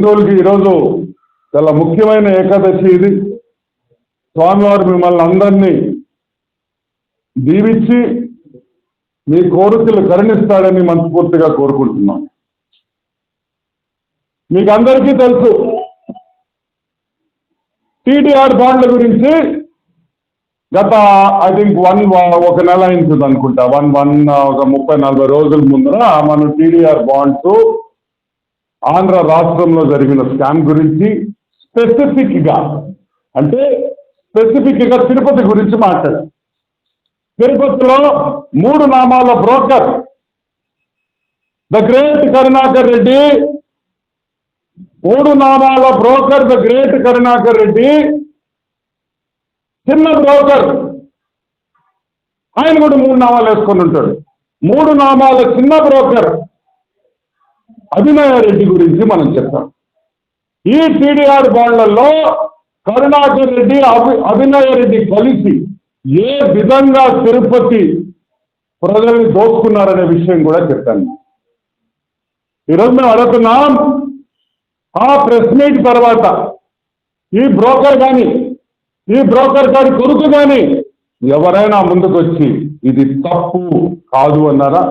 హిందువులకి ఈరోజు చాలా ముఖ్యమైన ఏకాదశి ఇది. స్వామివారు మిమ్మల్ని అందరినీ దీవించి మీ కోరికలు కరుణిస్తాడని మనస్ఫూర్తిగా కోరుకుంటున్నాం. మీకు అందరికీ తెలుసు టీటీఆర్ బాండ్ల గురించి గత ఐ థింక్ వన్ ఒక నెల అయింది అనుకుంటా. వన్ వన్ ఒక ముప్పై నలభై రోజుల ముందర మనం టీడీఆర్ బాండ్స్ ఆంధ్ర రాష్ట్రంలో జరిగిన స్కామ్ గురించి స్పెసిఫిక్గా అంటే స్పెసిఫిక్గా తిరుపతి గురించి మాట్లాడు. తిరుపతిలో మూడు నామాల broker the great Karunakar Reddy. మూడు నామాల broker the great Karunakar Reddy. చిన్న బ్రోకర్ ఆయన కూడా మూడు నామాలు వేసుకొని ఉంటాడు. మూడు నామాల చిన్న బ్రోకర్ అభినయ రెడ్డి గురించి మనం చెప్తాం. ఈ టీడీఆర్ బాండ్లలో కరుణాకర్ రెడ్డి అభి అభినయ రెడ్డి కలిసి ఏ విధంగా తిరుపతి ప్రజల్ని దోచుకున్నారనే విషయం కూడా చెప్తాను. ఈరోజు మేము అడుగుతున్నాం ఆ ప్రెస్ మీట్ తర్వాత ఈ బ్రోకర్ కానీ ఈ బ్రోకర్ గారి కొడుకు కానీ ఎవరైనా ముందుకొచ్చి ఇది తప్పు కాదు అన్నారా?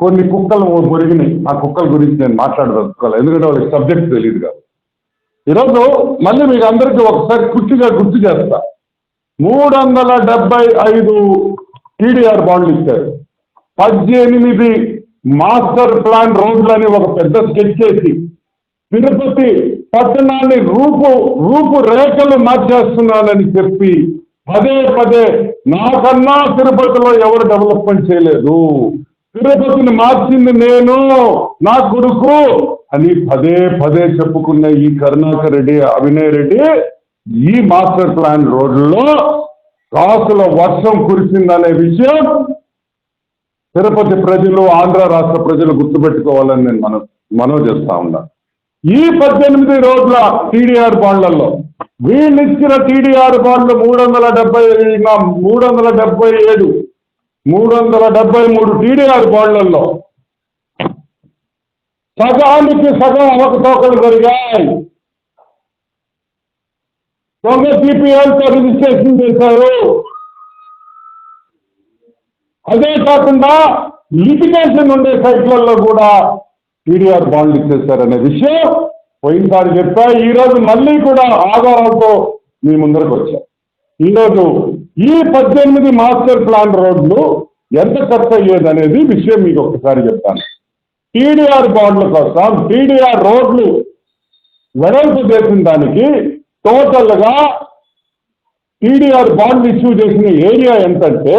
కొన్ని కుక్కలు పొరిగినాయి ఆ కుక్కల గురించి నేను మాట్లాడదలుచుకోవాలి ఎందుకంటే వాళ్ళకి సబ్జెక్ట్ తెలియదు కాదు. ఈరోజు మళ్ళీ మీకు అందరికీ ఒకసారి గుర్తుగా గుర్తు చేస్తా. మూడు వందల డెబ్బై ఐదు టీడీఆర్ బాండ్లు ఇచ్చారు. పద్దెనిమిది మాస్టర్ ప్లాన్ రోడ్లని ఒక పెద్ద స్కెచ్ చేసి తిరుపతి పట్టణాన్ని రూపు రూపు రేఖలు మార్చేస్తున్నానని చెప్పి పదే పదే నాకన్నా తిరుపతిలో ఎవరు డెవలప్మెంట్ చేయలేదు. తిరుపతిని మార్చింది నేను నా కొడుకు అని పదే పదే చెప్పుకున్న ఈ కరుణాకర్ రెడ్డి అవినయ్ రెడ్డి ఈ మాస్టర్ ప్లాన్ రోడ్లో రాసుల వర్షం కురిసిందనే విషయం తిరుపతి ప్రజలు ఆంధ్ర రాష్ట్ర ప్రజలు గుర్తుపెట్టుకోవాలని నేను మనం మనవి చేస్తా ఉన్నా. ఈ పద్దెనిమిది రోజుల టీడీఆర్ బాండ్లలో వీళ్ళు ఇచ్చిన టీడీఆర్ బాండ్లు మూడు వందల డెబ్బై మూడు వందల డెబ్బై ఏడు మూడు వందల డెబ్బై మూడు టీడీఆర్ బాండ్లలో సగానికి సగం అవకతవకలు జరిగాయి. దొంగ సిపిఎల్తో రిజిస్ట్రేషన్ చేశారు. అదే కాకుండా లిటిగేషన్ ఉండే సైట్లలో కూడా టీడీఆర్ బాండ్లు ఇచ్చేశారనే విషయం పోయినసారి చెప్పా. ఈరోజు మళ్ళీ కూడా ఆధారాలతో మీ ముందరకు వచ్చా ఈరోజు ఈ పద్దెనిమిది మాస్టర్ ప్లాన్ రోడ్లు ఎంత ఖర్చు అయ్యేది అనేది విషయం మీకు ఒకసారి చెప్తాను. టీడీఆర్ బాండ్ల కోసం టీడీఆర్ రోడ్లు వెడల్పు చేసిన దానికి టోటల్గా టీడీఆర్ బాండ్లు ఇష్యూ చేసిన ఏరియా ఎంతంటే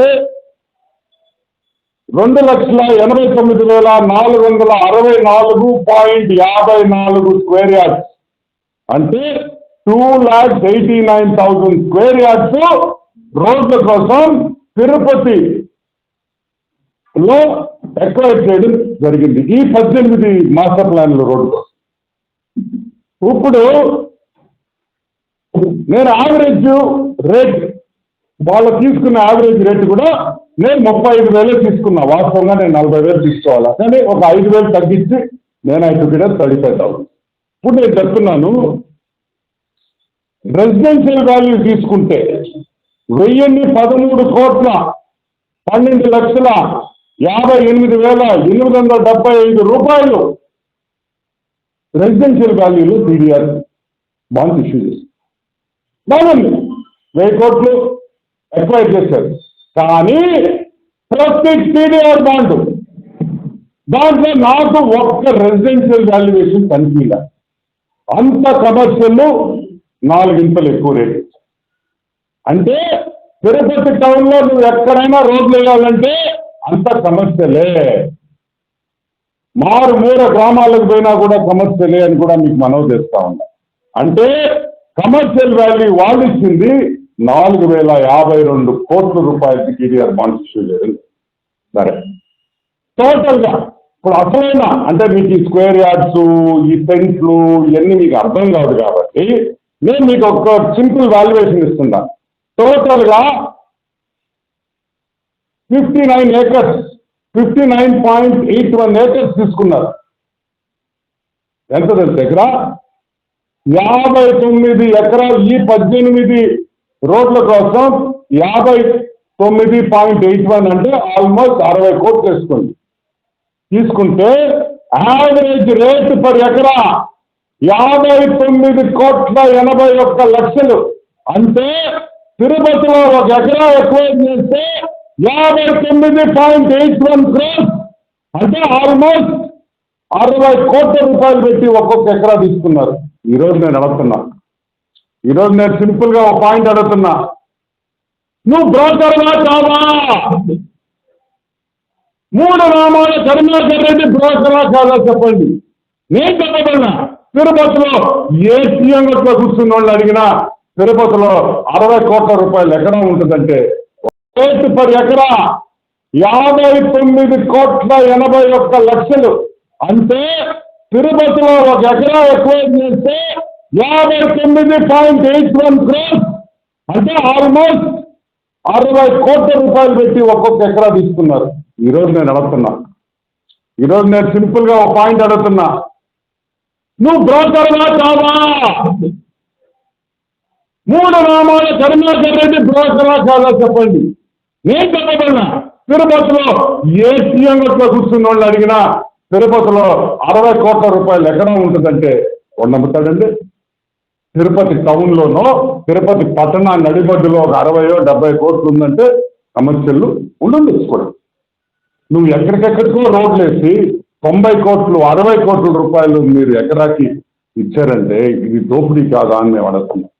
రెండు లక్షల ఎనభై తొమ్మిది వేల నాలుగు వందల అరవై నాలుగు పాయింట్ యాభై నాలుగు స్క్వేర్ యార్డ్స్. అంటే two lakhs eighty nine thousand square yards రోడ్ల కోసం తిరుపతి లో ఎక్వైర్ చేయడం జరిగింది. ఈ పద్దెనిమిది మాస్టర్ ప్లాన్ల రోడ్డు కోసం. ఇప్పుడు నేను యావరేజ్ రేట్ వాళ్ళు తీసుకున్న యావరేజ్ రేట్ కూడా నేను ముప్పై ఐదు వేలే తీసుకున్నా. వాస్తవంగా నేను నలభై వేలు తీసుకోవాలా? కానీ ఒక ఐదు వేలు తగ్గించి నేను ఐదు కూడా తడిపెట్టాను ఇప్పుడు నేను చెప్తున్నాను రెసిడెన్షియల్ వాల్యూ తీసుకుంటే వెయ్యిన్ని పదమూడు కోట్ల పన్నెండు లక్షల యాభై ఎనిమిది వేల ఎనిమిది వందల డెబ్బై ఐదు రూపాయలు రెసిడెన్షియల్ వాల్యూలో టీడీఆర్ బాండ్ ఇష్యూ చేశారు బాగుంది. వెయ్యి కోట్లు ఎక్వైర్ చేశారు. కానీ ప్రతి టీడీఆర్ బాండ్ దాంట్లో నాకు ఒక్క రెసిడెన్షియల్ వాల్యుయేషన్ కనిపించలే అంత కమర్షియల్ నాలుగింతలు ఎక్కువ రేటు అంటే తిరుపతి టౌన్లో నువ్వు ఎక్కడైనా రోడ్లు వేయాలంటే అంత సమస్యలే. మారు మూర గ్రామాలకు పోయినా కూడా సమస్యలే అని కూడా మీకు మనవి చేస్తా ఉన్నా. అంటే కమర్షియల్ వాల్యూ వాళ్ళు ఇచ్చింది నాలుగు వేల యాభై రెండు కోట్ల రూపాయలకి టీడీఆర్ బాండ్స్ సరే. టోటల్గా ఇప్పుడు అసలైన అంటే మీకు ఈ స్క్వేర్ యార్డ్స్ ఈ సెంట్లు ఇవన్నీ మీకు అర్థం కాదు కాబట్టి నేను మీకు ఒక సింపుల్ వాల్యుయేషన్ ఇస్తున్నాను టోటల్గా fifty nine acres fifty nine point eight one acres తీసుకున్నారు. ఎంత తెలుసు దగ్గర యాభై తొమ్మిది ఎకరాలు ఈ పద్దెనిమిది రోడ్ల కోసం యాభై తొమ్మిది పాయింట్ ఎయిట్ వన్ అంటే ఆల్మోస్ట్ అరవై కోట్లు వేసుకోండి. తీసుకుంటే యావరేజ్ రేట్ పర్ ఎకరా యాభై తొమ్మిది కోట్ల ఎనభై ఒక్క లక్షలు. అంటే తిరుపతిలో ఒక ఎకరా ఎక్కువ చేస్తే యాభై తొమ్మిది పాయింట్ ఎయిట్ వన్ క్రోస్. అంటే ఆల్మోస్ట్ అరవై కోట్ల రూపాయలు పెట్టి ఒక్కొక్క ఎకరా తీసుకున్నారు. ఈరోజు నేను అడుగుతున్నా ఈరోజు నేను సింపుల్గా ఒక పాయింట్ అడుగుతున్నా. నువ్వు బ్రోకర్గా కావా మూడు నామాల కరుణాకర్ రెడ్డి బ్రోకరా కాదా చెప్పండి. నేను చెప్పబడినా తిరుపతిలో ఏ సీఎంలో కూర్చున్న వాళ్ళు అడిగినా తిరుపతిలో అరవై కోట్ల రూపాయలు ఎకరం ఉంటుందంటే రేటు పర్ ఎకరా యాభై తొమ్మిది కోట్ల ఎనభై ఒక్క లక్షలు. అంటే తిరుపతిలో ఒక ఎకరా ఎక్కువ చేస్తే యాభై తొమ్మిది పాయింట్ ఎయిట్ వన్ క్రోస్ అంటే ఆల్మోస్ట్ అరవై కోట్ల రూపాయలు పెట్టి ఒక్కొక్క ఎకరా తీసుకున్నారు. ఈరోజు నేను అడుగుతున్నా. ఈరోజు నేను సింపుల్గా ఒక పాయింట్ అడుగుతున్నా. నువ్వు బ్రోకర్గా కావా మూడు నామాల కరుణాకర్ రెడ్డి బ్రోకరా కాదా చెప్పండి. నేను చెప్పబడినా తిరుపతిలో ఏ సీఎంలో కూర్చున్న వాళ్ళు అడిగినా తిరుపతిలో అరవై కోట్ల రూపాయలు ఎక్కడ ఉంటుందంటే వాడు నమ్ముతాడండి తిరుపతి టౌన్లోనో తిరుపతి పట్టణ నడిబడ్డులో ఒక అరవయో డెబ్బై కోట్లు ఉందంటే సమస్యలు ఉండుండొచ్చు కూడా. నువ్వు ఎక్కడికెక్కడికో రోడ్లు వేసి తొంభై కోట్లు అరవై కోట్ల రూపాయలు మీరు ఎకరాకి ఇచ్చారంటే ఇది దోపిడీ కాదా అని మేము అడుగుతున్నాం.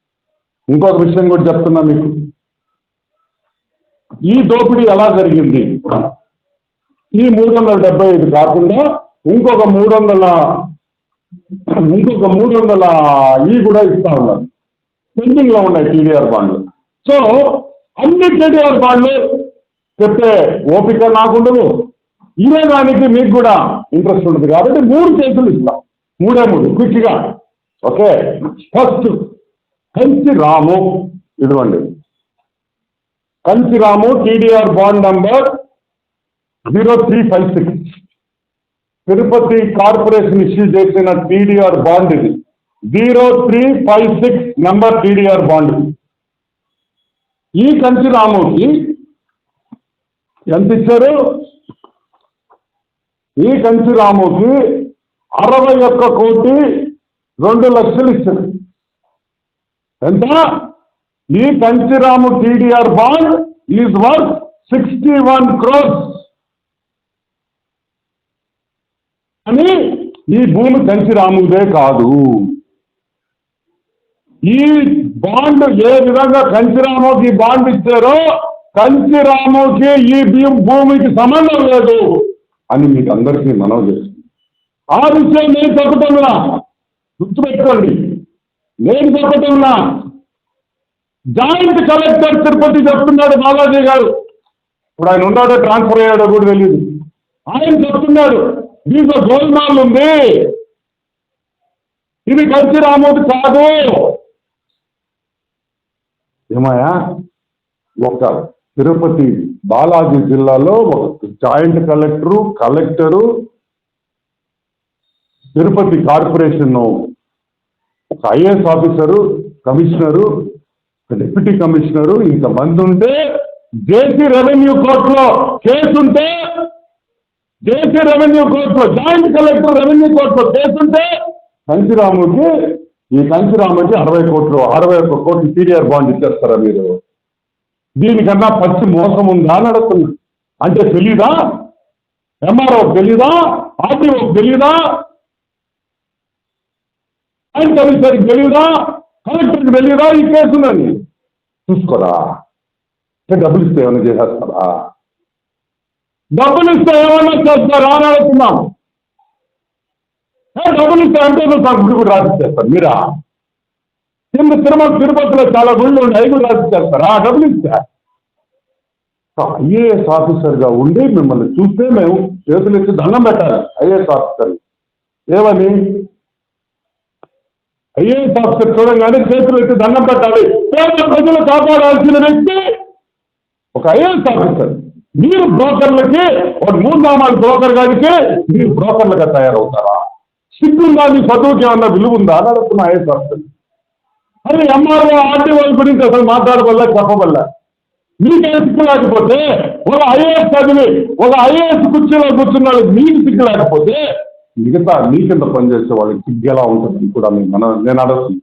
ఇంకొక విషయం కూడా చెప్తున్నా మీకు. ఈ దోపిడీ ఎలా జరిగింది? ఈ మూడు వందల డెబ్బై ఐదు కాకుండా ఇంకొక మూడు వందల ఇంకొక మూడు వందల ఈ కూడా ఇస్తా ఉన్నారు. పెండింగ్లో ఉన్నాయి టీడీఆర్ బాండ్లు. సో అన్ని టీడీఆర్ బాండ్లు చెప్పే ఓపిక నాకుండదు. ఇదే దానికి మీకు కూడా ఇంట్రెస్ట్ ఉంటుంది కాబట్టి మూడు కేసులు ఇస్తాం. మూడే మూడు క్విక్గా. ఓకే? ఫస్ట్ కంచి రాము ఇదిగోండి. Kanchi Ramu TDR bond number zero three five six. Tirupati corporation issue చేసిన టీడీఆర్ బాండ్ ఇది. Zero three five six number TDR bond ఈ కంచి రాముకి ఎంత ఇచ్చారు? ఈ కంచి రాముకి అరవై ఒక్క కోటి రెండు లక్షలు ఇచ్చారు. ఎంత? ఈ Kanchi Ramu TDR bond is worth sixty one crores. అని ఈ భూమి కంచిరాముదే కాదు. ఈ బాండ్ ఏ విధంగా కంచిరాముకి బాండ్ ఇచ్చారో కంచిరాముకి ఈ భూమికి సంబంధం లేదు అని మీకు అందరికీ మనవి చేస్తుంది ఆ విషయం నేను చెప్పటంలా గుర్తుపెట్టుకోండి. నేను ఉన్నా జాయింట్ కలెక్టర్ తిరుపతి చెప్తున్నాడు బాలాజీ గారు. ఇప్పుడు ఆయన ఉన్నాడో ట్రాన్స్ఫర్ అయ్యాడో కూడా తెలియదు ఆయన చెప్తున్నాడు దీంట్లో గోల్మాల్ ఉంది. ఇది కలిసి రామోది కాదు. ఏమయ్యా? ఒక తిరుపతి బాలాజీ జిల్లాలో ఒక joint collector collector Tirupati corporation ఒక ఐఏఎస్ ఆఫీసరు కమిషనరు ఒక డిప్యూటీ కమిషనరు ఇంతమంది ఉంటే జేసీ రెవెన్యూ కోర్టులో కేసు ఉంటే జేసీ రెవెన్యూ కోర్టులో జాయింట్ కలెక్టర్ రెవెన్యూ కోర్టులో కేసు ఉంటే కంచిరాముకి ఈ కంచిరాముకి అరవై కోట్లు అరవై ఒక్క కోట్లు సీనియర్ బాండ్ ఇచ్చేస్తారా మీరు? దీనికన్నా పచ్చి మోసం ఉందా అని అడుగుతున్నా. అంటే తెలీదా? ఎంఆర్ఓ తెలీదా? ఆర్టీఓ తెలీదా? జాయింట్ కమిషనర్కి తెలియదా? కలెక్టర్కి తెలియదా ఈ కేసు ఉందని చూసుకోరా. అంటే డబ్బులు ఇస్తే ఏమైనా చేసేస్తారా? డబ్బులు ఇస్తే ఏమైనా చేస్తారా అని అడుగుతున్నాం డబ్బులు ఇస్తే అంటే నాకు గుడి కూడా రాసిచ్చేస్తారు మీరా? కింద తిరుమల తిరుపతిలో చాలా గుళ్ళు ఉన్నాయి అవి కూడా రాసిచ్చేస్తారా? డబ్బులు ఇస్తే ఐఏఎస్ ఆఫీసర్గా ఉండి మిమ్మల్ని చూస్తే మేము చేతులు ఇచ్చి దండం పెట్టాలి ఐఏఎస్ ఆఫీసర్ ఏమని? ఐఏఎస్ ఆఫీసర్ చూడగానే చేతులు ఎత్తి దండం పెట్టాలి. పేద ప్రజలు కాపాడాల్సిన వ్యక్తి ఒక ఐఏఎస్ ఆఫీసర్. మీరు బ్రోకర్లకి ఒక మూడు నామాలు బ్రోకర్ గారికి మీరు బ్రోకర్లుగా తయారవుతారా? సిగ్గుందా? మీ చదువుకి ఏమన్నా విలువ ఉందా అని అడుగుతున్న ఐఏఎస్ ఆఫీసర్. అది ఎంఆర్ఓ ఆర్టీఓ గురించి అసలు మాట్లాడబల్లా చెప్పబల్లా మీకేం సిగ్గు లేకపోతే ఒక ఐఏఎస్ చదివి ఒక ఐఏఎస్ కుర్చీలో కూర్చున్నాడు మీకు సిగ్గు లేకపోతే మిగతా నీట్ కింద పనిచేసే వాళ్ళకి సిగ్గు ఎలా ఉంటుంది కూడా నేను మన- నేను అడుగుతుంది